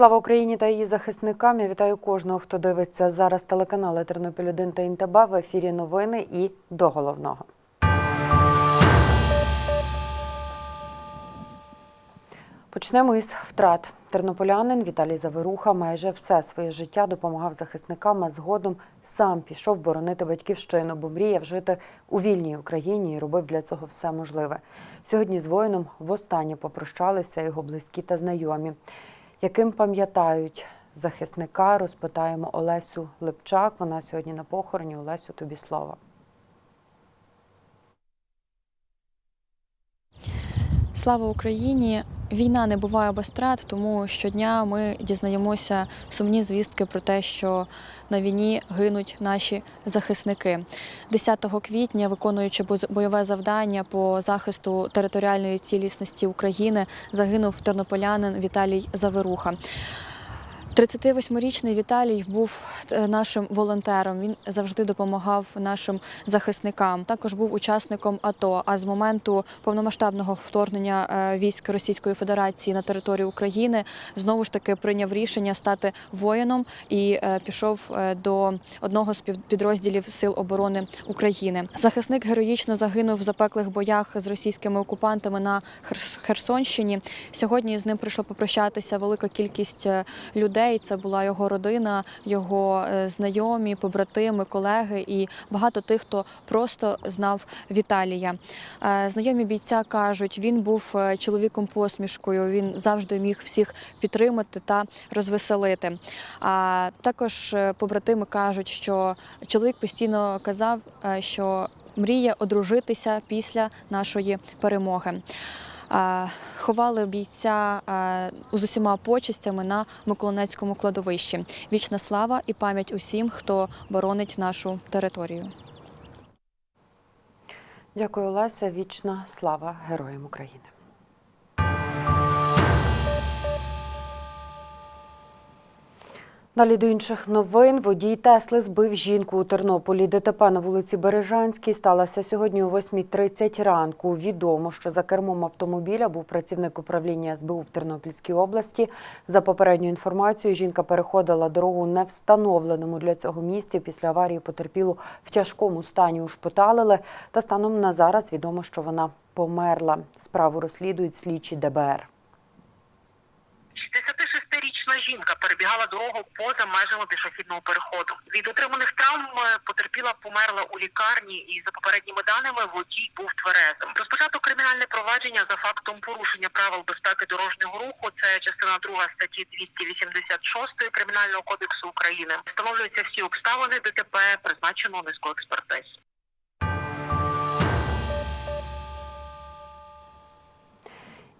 Слава Україні та її захисникам. Я вітаю кожного, хто дивиться зараз телеканали Тернопіль 1 та ІНТБ. В ефірі новини і до головного. Почнемо із втрат. Тернополянин Віталій Заверуха майже все своє життя допомагав захисникам, а згодом сам пішов боронити батьківщину, бо мріяв жити у вільній Україні і робив для цього все можливе. Сьогодні з воїном востаннє попрощалися його близькі та знайомі. Яким пам'ятають захисника, розпитаємо Олесю Липчак. Вона сьогодні на похороні. Олесю, тобі слово. Слава Україні! Війна не буває без страт, тому щодня ми дізнаємося сумні звістки про те, що на війні гинуть наші захисники. 10 квітня, виконуючи бойове завдання по захисту територіальної цілісності України, загинув тернополянин Віталій Заверуха. 38-річний Віталій був е, нашим волонтером. Він завжди допомагав нашим захисникам. Також був учасником АТО. А з моменту повномасштабного вторгнення е, військ Російської Федерації на територію України знову ж таки прийняв рішення стати воїном і е, пішов до одного з підрозділів Сил оборони України. Захисник героїчно загинув в запеклих боях з російськими окупантами на Херс- Херсонщині. Сьогодні з ним прийшло попрощатися велика кількість е, людей. Це була його родина, його е, знайомі, побратими, колеги і багато тих, хто просто знав Віталія. Е, Знайомі бійця кажуть, він був е, чоловіком посмішкою. Він завжди міг всіх підтримати та розвеселити. А також побратими кажуть, що чоловік постійно казав, що мріє одружитися після нашої перемоги. Ховали бійця з усіма почестями на Миколинецькому кладовищі. Вічна слава і пам'ять усім, хто боронить нашу територію. Дякую, Леся. Вічна слава героям України. Далі до інших новин. Водій Тесли збив жінку у Тернополі. ДТП на вулиці Бережанській сталося сьогодні о 8.30 ранку. Відомо, що за кермом автомобіля був працівник управління СБУ в Тернопільській області. За попередньою інформацією, жінка переходила дорогу у невстановленому для цього місці. Після аварії потерпілу в тяжкому стані ушпиталили. Та станом на зараз відомо, що вона померла. Справу розслідують слідчі ДБР. 66-річна перебігала дорогу поза межами пішохідного переходу. Від отриманих травм е, потерпіла померла у лікарні, і за попередніми даними водій був тверезим. Розпочато кримінальне провадження за фактом порушення правил безпеки дорожнього руху. Це частина 2 статті 286 кримінального кодексу України. Встановлюються всі обставини ДТП, призначено низьку експертизу.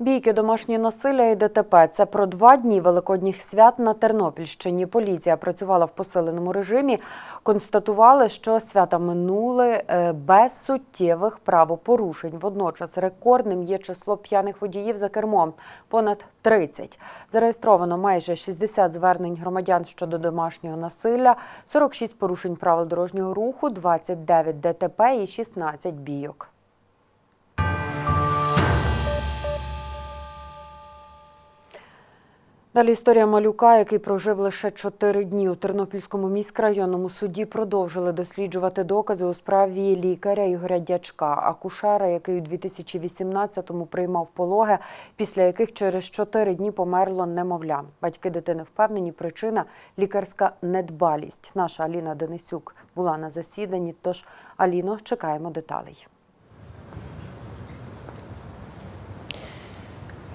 Бійки, домашнє насилля і ДТП – це про два дні великодніх свят на Тернопільщині. Поліція працювала в посиленому режимі. Констатували, що свята минули е, без суттєвих правопорушень. Водночас рекордним є число п'яних водіїв за кермом – понад 30. Зареєстровано майже 60 звернень громадян щодо домашнього насилля, 46 порушень правил дорожнього руху, 29 ДТП і 16 бійок. Далі історія малюка, який прожив лише чотири дні у Тернопільському міськрайонному суді, продовжили досліджувати докази у справі лікаря Ігоря Дячка, акушера, який у 2018-му приймав пологи, після яких через чотири дні померло немовля. Батьки дитини впевнені, причина лікарська недбалість. Наша Аліна Денисюк була на засіданні. Тож Аліно, чекаємо деталей.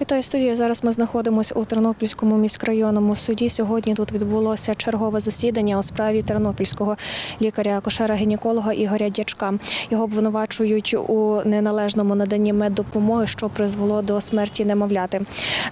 Вітаю студія. Зараз ми знаходимося у Тернопільському міськрайонному суді. Сьогодні тут відбулося чергове засідання у справі тернопільського лікаря-акушера-гінеколога Ігоря Дячка. Його обвинувачують у неналежному наданні меддопомоги, що призвело до смерті немовляти.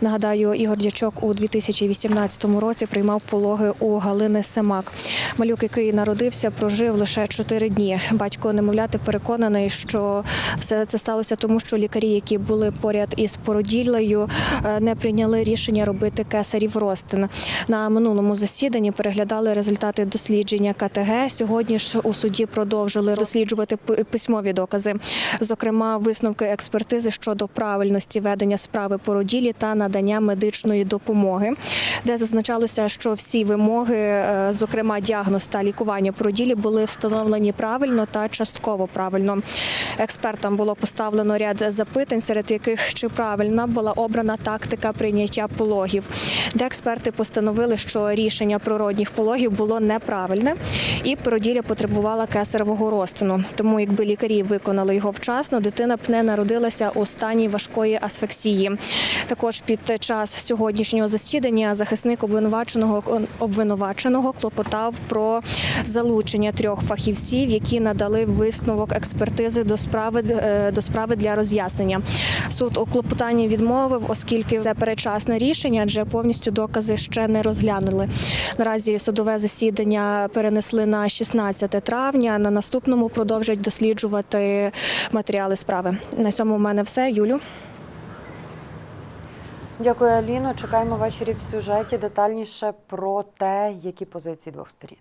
Нагадаю, Ігор Дячок у 2018 році приймав пологи у Галини Семак. Малюк, який народився, прожив лише 4 дні. Батько немовляти переконаний, що все це сталося тому, що лікарі, які були поряд із породіллею, е, не прийняли рішення робити кесарів розтин. На минулому засіданні переглядали результати дослідження КТГ. Сьогодні ж у суді продовжили досліджувати письмові докази, зокрема висновки експертизи щодо правильності ведення справи породілі та надання медичної допомоги, де зазначалося, що всі вимоги, е, зокрема діагноз та лікування породілі, були встановлені правильно та частково правильно. Експертам було поставлено ряд запитань, серед яких чи правильна була обрана тактика прийняття пологів, де експерти постановили, що рішення природних пологів було неправильне, і породілля потребувала кесаревого розтину. Тому, якби лікарі виконали його вчасно, дитина б не народилася у стані важкої асфексії. Також під час сьогоднішнього засідання захисник обвинуваченого обвинуваченого клопотав про залучення трьох фахівців, які надали висновок експертизи до справи е, до справи для роз'яснення. Суд у клопотанні відмовив, оскільки це перечасне рішення, адже повністю докази ще не розглянули. Наразі судове засідання перенесли на 16 травня. На наступному продовжать досліджувати матеріали справи. На цьому в мене все. Юлю. Дякую, Аліно. Чекаємо ввечері в сюжеті детальніше про те, які позиції двох сторін.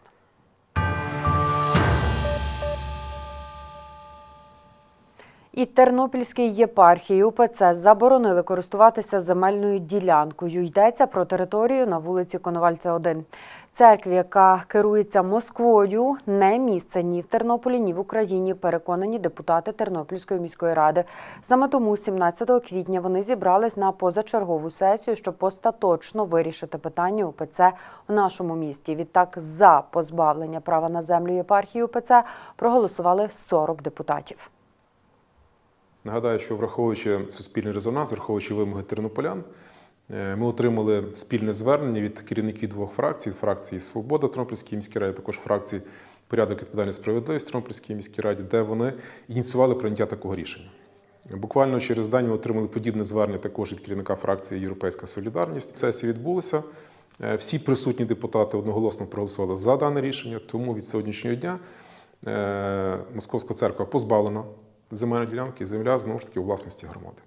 І Тернопільській єпархії УПЦ заборонили користуватися земельною ділянкою. Йдеться про територію на вулиці Коновальця 1. Церкві, яка керується Москвою, не місце ні в Тернополі, ні в Україні, переконані депутати Тернопільської міської ради. Саме тому 17 квітня вони зібрались на позачергову сесію, щоб остаточно вирішити питання УПЦ в нашому місті. Відтак, за позбавлення права на землю єпархії УПЦ проголосували 40 депутатів. Нагадаю, що враховуючи суспільний резонанс, враховуючи вимоги тернополян, е, ми отримали спільне звернення від керівників двох фракцій: фракції Свобода Тернопільській міській раді, також фракції Порядок відповідальність справедливість Тернопільській міській раді, де вони ініціювали прийняття такого рішення. Буквально через день ми отримали подібне звернення також від керівника фракції Європейська Солідарність. Сесія відбулася. Е, Всі присутні депутати одноголосно проголосували за дане рішення, тому від сьогоднішнього дня е, Московська церква позбавлена земельної ділянки, земля знову ж таки у власності громади.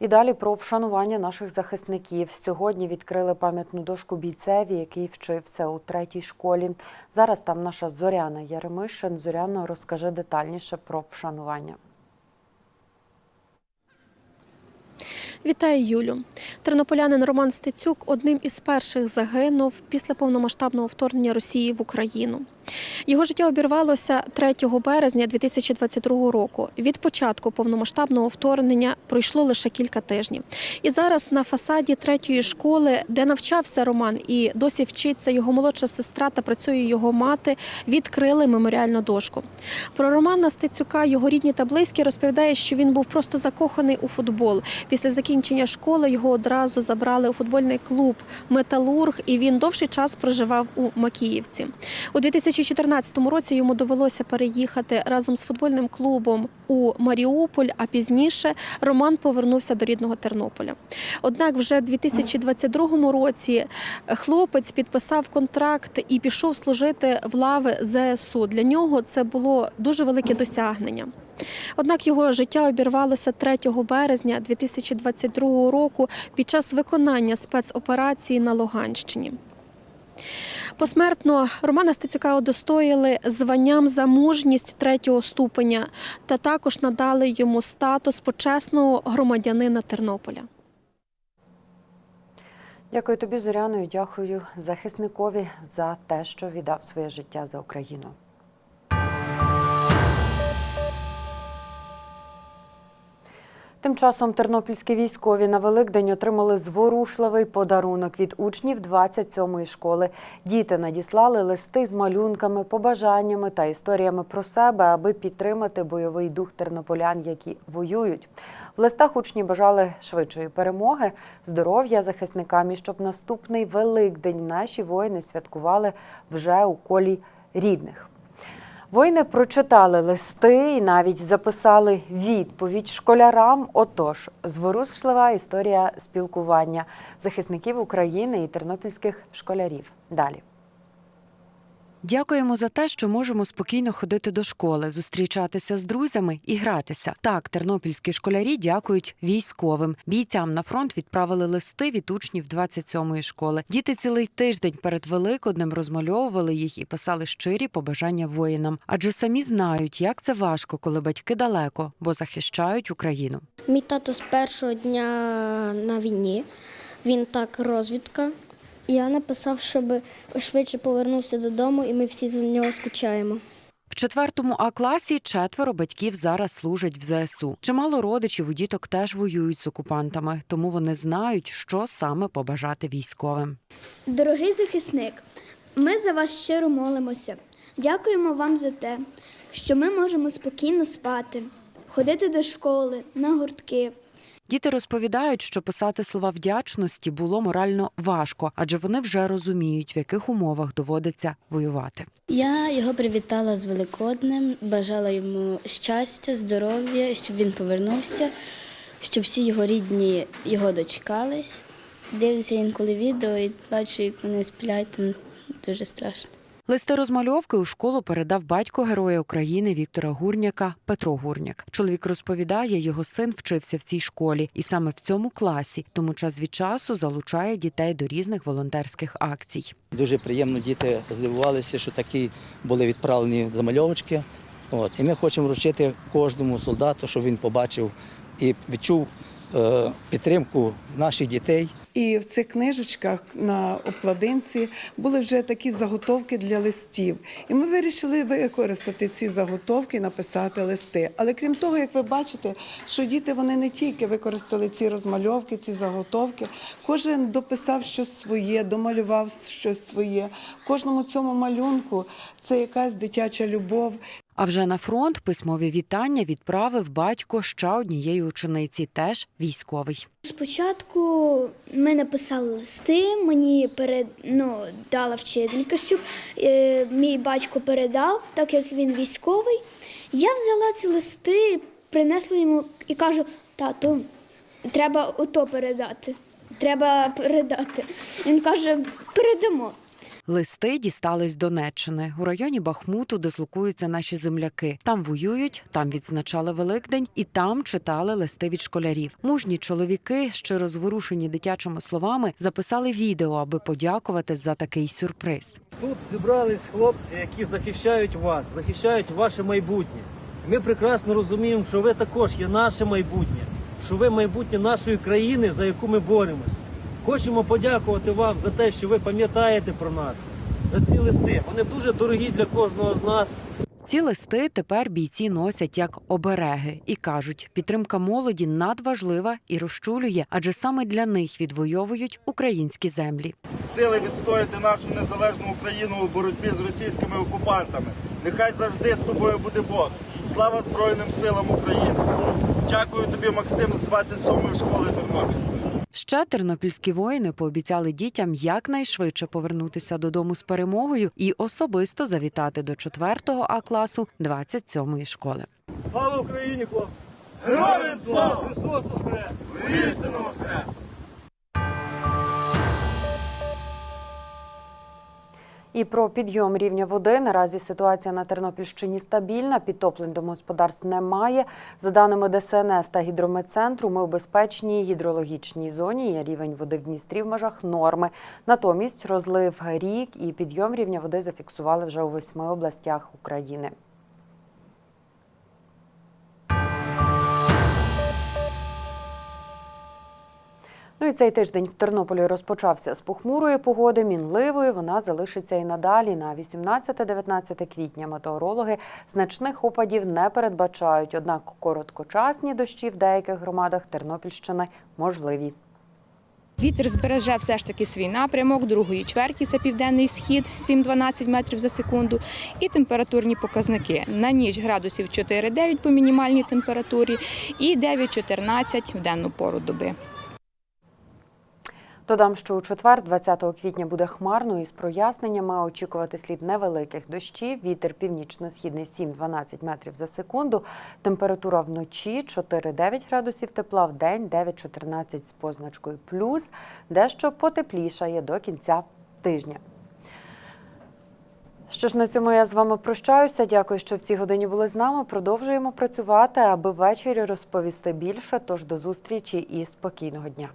І далі про вшанування наших захисників. Сьогодні відкрили пам'ятну дошку бійцеві, який вчився у третій школі. Зараз там наша Зоряна Яремишин. Зоряна розкаже детальніше про вшанування. Вітаю Юлю. Тернополянин Роман Стецюк одним із перших загинув після повномасштабного вторгнення Росії в Україну. Його життя обірвалося 3 березня 2022 року. Від початку повномасштабного вторгнення пройшло лише кілька тижнів. І зараз на фасаді третьої школи, де навчався Роман і досі вчиться його молодша сестра та працює його мати, відкрили меморіальну дошку. Про Романа Стецюка його рідні та близькі розповідають, що він був просто закоханий у футбол. Після закінчення школи його одразу забрали у футбольний клуб Металург, і він довший час проживав у Макіївці. У 2014 році йому довелося переїхати разом з футбольним клубом у Маріуполь, а пізніше Роман повернувся до рідного Тернополя. Однак, вже у 2022 році хлопець підписав контракт і пішов служити в лави ЗСУ. Для нього це було дуже велике досягнення. Однак його життя обірвалося 3 березня 2022 року під час виконання спецоперації на Луганщині. Посмертно Романа Стецюка удостоїли званням за мужність третього ступеня та також надали йому статус почесного громадянина Тернополя. Дякую тобі, Зоряно, і дякую захисникові за те, що віддав своє життя за Україну. Тим часом тернопільські військові на Великдень отримали зворушливий подарунок від учнів 27-ї школи. Діти надіслали листи з малюнками, побажаннями та історіями про себе, аби підтримати бойовий дух тернополян, які воюють. В листах учні бажали швидшої перемоги, здоров'я захисникам і щоб наступний Великдень наші воїни святкували вже у колі рідних. Воїни прочитали листи і навіть записали відповідь школярам. Отож, зворушлива історія спілкування захисників України і тернопільських школярів. Далі. Дякуємо за те, що можемо спокійно ходити до школи, зустрічатися з друзями і гратися. Так, тернопільські школярі дякують військовим. Бійцям на фронт відправили листи від учнів 27-ї школи. Діти цілий тиждень перед Великоднем розмальовували їх і писали щирі побажання воїнам, адже самі знають, як це важко, коли батьки далеко, бо захищають Україну. Мій тато з першого дня на війні. Він так розвідка. Я написав, щоб швидше повернувся додому, і ми всі за нього скучаємо. В четвертому А класі четверо батьків зараз служать в ЗСУ. Чимало родичів у діток теж воюють з окупантами, тому вони знають, що саме побажати військовим. Дорогий захисник, ми за вас щиро молимося. Дякуємо вам за те, що ми можемо спокійно спати, ходити до школи, на гуртки. Діти розповідають, що писати слова вдячності було морально важко, адже вони вже розуміють, в яких умовах доводиться воювати. Я його привітала з Великоднем, бажала йому щастя, здоров'я, щоб він повернувся, щоб всі його рідні його дочекались. Дивлюся інколи відео і бачу, як вони сплять, там дуже страшно. Листи розмальовки у школу передав батько Героя України Віктора Гурняка Петро Гурняк. Чоловік розповідає, його син вчився в цій школі, і саме в цьому класі, тому час від часу залучає дітей до різних волонтерських акцій. Дуже приємно діти здивувалися, що такі були відправлені замальовочки. От. І ми хочемо вручити кожному солдату, щоб він побачив і відчув е, підтримку наших дітей. І в цих книжечках на обкладинці були вже такі заготовки для листів. І ми вирішили використати ці заготовки і написати листи. Але крім того, як ви бачите, що діти вони не тільки використали ці розмальовки, ці заготовки, кожен дописав щось своє, домалював щось своє. В кожному цьому малюнку це якась дитяча любов, А вже на фронт письмові вітання відправив батько ще однієї учениці, теж військовий. Спочатку ми написали листи, мені перед, ну, дала вчителька, щоб е, мій батько передав, так як він військовий. Я взяла ці листи, принесла йому і кажу: тату, треба ото передати. Треба передати. Він каже, передамо. Листи дістались Донеччини. У районі Бахмуту дислокуються наші земляки. Там воюють, там відзначали Великдень і там читали листи від школярів. Мужні чоловіки, щиро зворушені дитячими словами, записали відео, аби подякувати за такий сюрприз. Тут зібрались хлопці, які захищають вас, захищають ваше майбутнє. Ми прекрасно розуміємо, що ви також є наше майбутнє, що ви майбутнє нашої країни, за яку ми боремось. Хочемо подякувати вам за те, що ви пам'ятаєте про нас, за ці листи. Вони дуже дорогі для кожного з нас. Ці листи тепер бійці носять як обереги і кажуть, підтримка молоді надважлива і розчулює, адже саме для них відвоюють українські землі. сили відстояти нашу незалежну Україну у боротьбі з російськими окупантами. Нехай завжди з тобою буде Бог. Слава Збройним силам України! Дякую тобі, Максим, з 27-ї школи Тернопільської. Ще тернопільські воїни пообіцяли дітям якнайшвидше повернутися додому з перемогою і особисто завітати до 4-го А класу 27-ї школи. Слава Україні, хлопці! Героям слава! Христос Воскрес! Воістину воскрес! І про підйом рівня води наразі ситуація на Тернопільщині стабільна. Підтоплень домогосподарств немає. За даними ДСНС та гідрометцентру, ми у безпечній гідрологічній зоні. Рівень води в Дністрі в межах норми. Натомість розлив рік і підйом рівня води зафіксували вже у восьми областях України. Ну цей тиждень в Тернополі розпочався з похмурої погоди, мінливої. Вона залишиться і надалі. На 18-19 квітня метеорологи значних опадів не передбачають. Однак короткочасні дощі в деяких громадах Тернопільщини можливі. Вітер збереже все ж таки свій напрямок другої чверті це південний схід 7-12 метрів за секунду. І температурні показники на ніч градусів 4-9 по мінімальній температурі і 9-14 в денну пору доби. Додам, що у четвер, 20 квітня, буде хмарно і з проясненнями очікувати слід невеликих дощів. Вітер північно-східний 7-12 метрів за секунду. Температура вночі 4-9 градусів тепла, в день 9-14 з позначкою плюс. Дещо потеплішає до кінця тижня. Що ж на цьому я з вами прощаюся. Дякую, що в цій годині були з нами. Продовжуємо працювати, аби ввечері розповісти більше. Тож до зустрічі і спокійного дня.